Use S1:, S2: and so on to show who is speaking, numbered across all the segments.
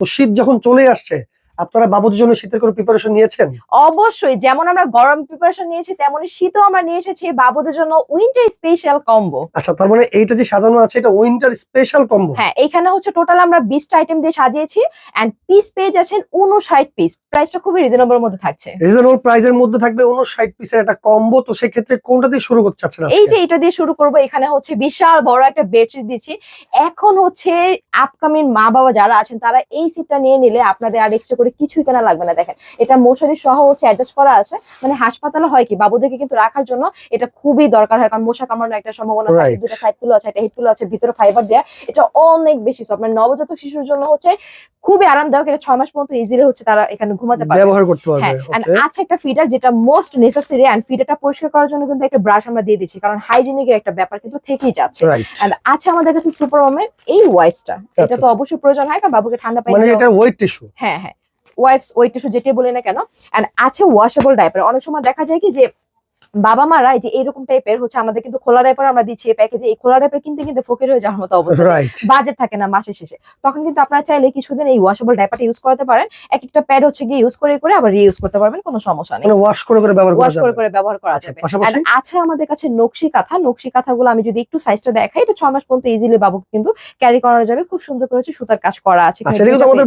S1: তো শীত যখন চলে আসছে আপনারা বাবুদের জন্য শীতের কোনো প্রিপারেশন নিয়েছেন?
S2: অবশ্যই যেমন আমরা গরম প্রিপারেশন নিয়েছি তেমনই শীতও আমরা নিয়ে এসেছি বাবুদের জন্য উইন্টার স্পেশাল কম্বো
S1: আচ্ছা তার মানে এইটা যে সাজানো আছে এটা উইন্টার স্পেশাল কম্বো
S2: হ্যাঁ এখানে হচ্ছে টোটাল আমরা বিশটা আইটেম দিয়ে সাজিয়েছি এন্ড পিস পেয়ে যাচ্ছেন উনষাট পিস প্রাইসটা খুবই রিজনেবল মধ্যে থাকছে।
S1: রিজনেবল প্রাইজের মধ্যে থাকবে উনষাট পিসের একটা কম্বো তো সেক্ষেত্রে কোনটা দিয়ে শুরু করতে চাচ্ছেন
S2: এই যে এটা দিয়ে শুরু করব এখানে হচ্ছে বিশাল বড় একটা বেডশিট দিচ্ছি। এখন হচ্ছে আপকামিং মা বাবা যারা আছেন তারা এই সিটটা নিয়ে নিলে আপনাদের আর এক্সট্রা করে কিছুই কেনা লাগবে না দেখেন। এটা মশারি সহ হচ্ছে অ্যাডজাস্ট করা আছে। মানে হাসপাতালে হয় কি বাবুদেরকে কিন্তু রাখার জন্য এটা খুবই দরকার হয় কারণ মশা কামড়ানোর একটা সম্ভাবনা
S1: Right.
S2: দুটো সাইডগুলো আছে একটা গুলো আছে ভিতরে ফাইবার দেয়া এটা অনেক বেশি সফট মানে নবজাতক শিশুর জন্য হচ্ছে খুবই আরামদায়ক এটা ছয় মাস পর্যন্ত ইজিলি হচ্ছে তারা এখানে ঘুমাতে পারবে।
S1: ব্যবহার করতে পারবে
S2: হ্যাঁ আছে একটা ফিডার যেটা মোস্ট নেসেসারি এন্ড ফিডারটা পরিষ্কার করার জন্য কিন্তু একটা ব্রাশ আমরা দিয়ে দিচ্ছি কারণ হাইজিনিকের একটা ব্যাপার কিন্তু থেকেই যাচ্ছে। And আছে আমাদের কাছে সুপার ওমের এই ওয়াইপসটা এটা
S1: আচ্ছা,
S2: তো অবশ্যই প্রয়োজন হয় কারণ বাবুকে ঠান্ডা পানি
S1: মানে এটা ওয়েট টিস্যু
S2: হ্যাঁ হ্যাঁ। ওয়াইপস ওয়েট টিস্যু যেটাই বলি না কেন অ্যান্ড আছে ওয়াশেবল ডাইপার অনেক সময় দেখা যায় কি যে বাবা মারা এই যে এরকম টাইপের হচ্ছে আমাদের কিন্তু খোলা ডাইপার আমরা দিচ্ছি প্যাকেজে এই খোলা ডাইপার কিনতে কিন্তু ফকির হয়ে যাওয়ার মতো অবস্থা। বাজেট থাকে না মাসের শেষে। তখন কিন্তু আপনারা চাইলে কিছুদিন এই ওয়াশেবল ডাইপারটা ইউজ করতে পারেন। এক একটা প্যাড হচ্ছে গিয়ে ইউজ করে করে আবার রিইউজ করতে পারবেন কোনো সমস্যা নেই।
S1: মানে ওয়াশ করে করে ব্যবহার করা
S2: ওয়াশ করে করে ব্যবহার করা
S1: আচ্ছা,
S2: যাবে? And আছে আমাদের কাছে নকশি কাঁথা। নকশি কাঁথাগুলো আমি যদি একটু সাইজটা দেখাই এটা ছয় মাস পর্যন্ত ইজিলি বাবু কিন্তু ক্যারি করা যাবে। খুব সুন্দর করে হচ্ছে সুতার কাজ করা আছে।
S1: আচ্ছা কিন্তু আমাদের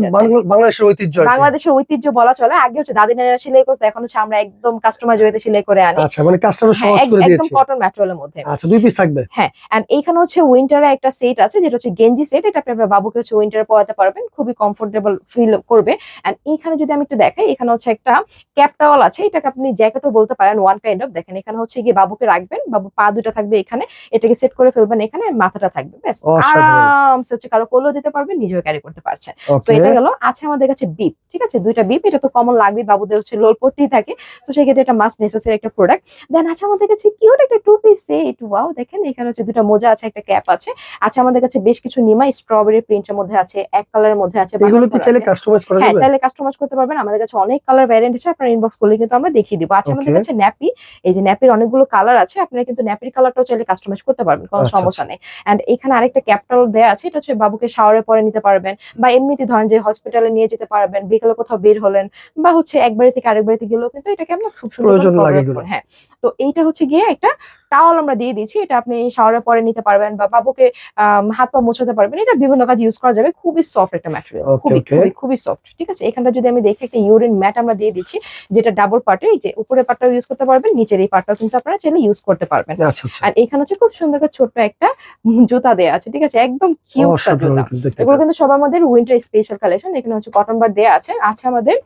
S1: বাংলাদেশের ঐতিহ্য
S2: বাংলাদেশের ঐতিহ্য বলা চলে। আগে হচ্ছে দাদি নানিরা সেলাই করতো এখন হচ্ছে আমরা একদম কাস্টমাইজ ওয়েতে সেলাই করে আনি।
S1: আচ্ছা মানে কাজটা
S2: হ্যাঁ,
S1: সহজ করে
S2: একদম কটন ম্যাটেরিয়ালের মধ্যে।
S1: আচ্ছা দুই পিস থাকবে?
S2: হ্যাঁ এন্ড এইখানে হচ্ছে উইন্টারে একটা সেট আছে যেটা হচ্ছে গেঞ্জি সেট এটা আপনি আপনার বাবুকে হচ্ছে উইন্টারে পরাতে পারবেন খুবই কমফোর্টেবল ফিল করবে। এন্ড এইখানে যদি আমি একটু দেখাই এখানে হচ্ছে একটা ক্যাপ টাওয়াল আছে এটাকে আপনি জ্যাকেটও বলতে পারেন ওয়ান কাইন্ড অফ দেখেন এখানে হচ্ছে গিয়ে বাবুকে রাখবেন বাবু পা দুটো থাকবে এখানে এটাকে সেট করে ফেলবেন এখানে মাথাটা থাকবে ব্যাস। আরামসে হচ্ছে কারও কোলেও দিতে পারবেন নিজেও ক্যারি করতে পারছেন। তো এটা গেল আছে আমাদের কাছে বিপ ঠিক আছে? দুইটা বিপ এটা তো কমন লাগবে বাবুদের হচ্ছে লোল পড়তেই থাকে। তো সেই ক্ষেত্রে এটা মাস্ট নেসেসারি একটা প্রোডাক্ট দেন আছে আমাদের কাছে কিউট একটা টু সেট ওয়াও দেখেন এখানে হচ্ছে দুটো মোজা আছে একটা ক্যাপ আছে। আছে আমাদের কাছে বেশ কিছু নিমা স্ট্রবেরি প্রিন্টের মধ্যে আছে এক কালারের মধ্যে আছে
S1: এগুলো কি চাইলে কাস্টমাইজ করা
S2: হ্যাঁ চাইলে কাস্টমাইজ করতে পারবেন। আমাদের কাছে অনেক কালার ভ্যারিয়েন্ট আছে আপনার ইনবক্স করলে কিন্তু আমরা দেখিয়ে দিব। আছে আমাদের কাছে ন্যাপি এই যে ন্যাপির অনেকগুলো কালার আছে আপনারা কিন্তু ন্যাপির কালারটাও চাইলে কাস্টমাইজ করতে পারবেন কোনো
S1: আচ্ছা,
S2: সমস্যা নেই। এন্ড এখানে আরেকটা ক্যাপিটাল দেয়া আছে এটা হচ্ছে বাবুকে শাওয়ারে পরে নিতে পারবেন বা এমনিতে ধরেন যে হসপিটালে নিয়ে যেতে পারবেন বিকেলে কোথাও বের হলেন বা হচ্ছে এক বাড়ি থেকে আরেক বাড়িতে গেলেও কিন্তু এটাকে আমরা খুব সুন্দর। হ্যাঁ। তো এইটা হচ্ছে গিয়ে একটা টাওয়াল আমরা দিয়ে দিয়েছি এটা আপনি শাওয়ারে পরে নিতে পারবেন বা বাবুকে হাত পা মোছাতে পারবেন এটা বিভিন্ন কাজ ইউজ করা যাবে খুবই সফট একটা ম্যাটেরিয়াল খুবই খুবই খুবই সফট ঠিক আছে? এখানটা যদি আমি দেখি একটা ইউরিন ম্যাট আমরা দিয়ে দিচ্ছি যেটা ডাবল পার্টে এই যে উপরের পার্টটাও ইউজ করতে পারবেন নিচের এই পার্টটাও কিন্তু আপনারা চাইলে ইউজ করতে পারবেন।
S1: আচ্ছা আচ্ছা।
S2: আর এখানে হচ্ছে খুব সুন্দর করে ছোট্ট একটা জুতা দেয়া আছে ঠিক আছে? একদম কিউট জুতা। এগুলো কিন্তু সব আমাদের উইন্টার স্পেশাল কালেকশন এখানে হচ্ছে কটন বার দেয়া আছে আছে আমাদের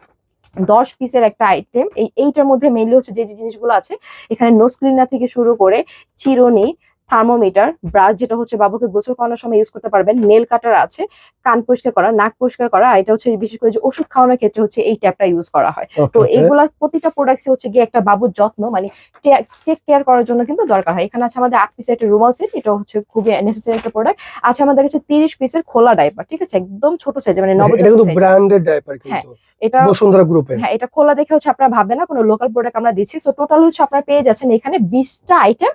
S2: দশ পিসের একটা আইটেম এই এইটার মধ্যে মেইনলি হচ্ছে যে যে জিনিসগুলো আছে এখানে নোজ ক্লিনার থেকে শুরু করে চিরুনি থার্মোমিটার ব্রাশ যেটা হচ্ছে বাবুকে গোসল করানোর সময় ইউজ করতে পারবেন। নেল কাটার আছে কান পরিষ্কার করা নাক পরিষ্কার করা আর এটা হচ্ছে বিশেষ করে যে ওষুধ খাওয়ানোর ক্ষেত্রে হচ্ছে এই ট্যাপটা ইউজ করা হয়। তো. এইগুলার প্রতিটা প্রোডাক্টস হচ্ছে গিয়ে একটা বাবুর যত্ন মানে টেক কেয়ার করার জন্য কিন্তু দরকার হয়। এখানে আছে আমাদের আট পিসের একটা রুমাল সেট এটা হচ্ছে খুবই নেসেসারি একটা প্রোডাক্ট আছে আমাদের কাছে তিরিশ পিসের খোলা ডাইপার ঠিক আছে? একদম ছোট সাইজ মানে
S1: এটা
S2: নবজাতক
S1: ব্র্যান্ডেড ডাইপার
S2: হ্যাঁ,
S1: কিন্তু।
S2: এটা
S1: বসুন্ধরা গ্রুপের
S2: হ্যাঁ এটা খোলা দেখে হচ্ছে আপনারা ভাববেন না কোনো লোকাল প্রোডাক্ট আমরা দিচ্ছি। সো টোটাল হচ্ছে আপনারা পেয়ে যাচ্ছেন এখানে বিশটা আইটেম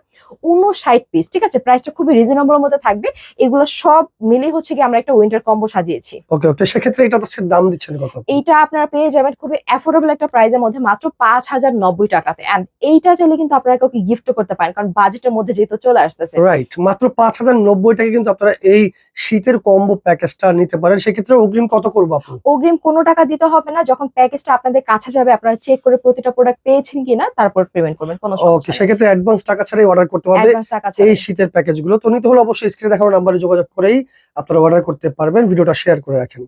S2: উনষাট পিস ঠিক আছে? প্রাইসটা খুবই রিজনেবল মধ্যে থাকবে। এগুলো সব মিলে হচ্ছে কি আমরা একটা উইন্টার কম্বো সাজিয়েছি।
S1: ওকে ওকে সেক্ষেত্রে এটা হচ্ছে দাম দিচ্ছেন কত?
S2: এইটা আপনারা পেয়ে যাবেন খুবই অ্যাফোর্ডেবল একটা প্রাইসের মধ্যে মাত্র পাঁচ হাজার নব্বই টাকাতে। অ্যান্ড এইটা চাইলে কিন্তু আপনারা কাউকে গিফট করতে পারেন কারণ বাজেটের মধ্যে যেহেতু চলে আসতেছে।
S1: রাইট মাত্র পাঁচ হাজার নব্বই টাকা কিন্তু আপনারা এই শীতের কম্বো প্যাকেজটা নিতে পারেন। সেক্ষেত্রে অগ্রিম কত করব
S2: অগ্রিম কোনো টাকা দিতে হবে না যখন প্যাকেজটা আপনাদের কাছে যাবে আপনারা চেক করে প্রতিটা প্রোডাক্ট পেয়েছেন কিনা তারপর পেমেন্ট করবেন কোনো
S1: ওকে সেক্ষেত্রে অ্যাডভান্স টাকা ছাড়াই অর্ডার করতে হবে এই শীতের প্যাকেজগুলো তো নিতে হলে অবশ্যই স্ক্রিনে দেখানো নাম্বারে যোগাযোগ করেই আপনারা অর্ডার করতে পারবেন ভিডিওটা শেয়ার করে রাখেন।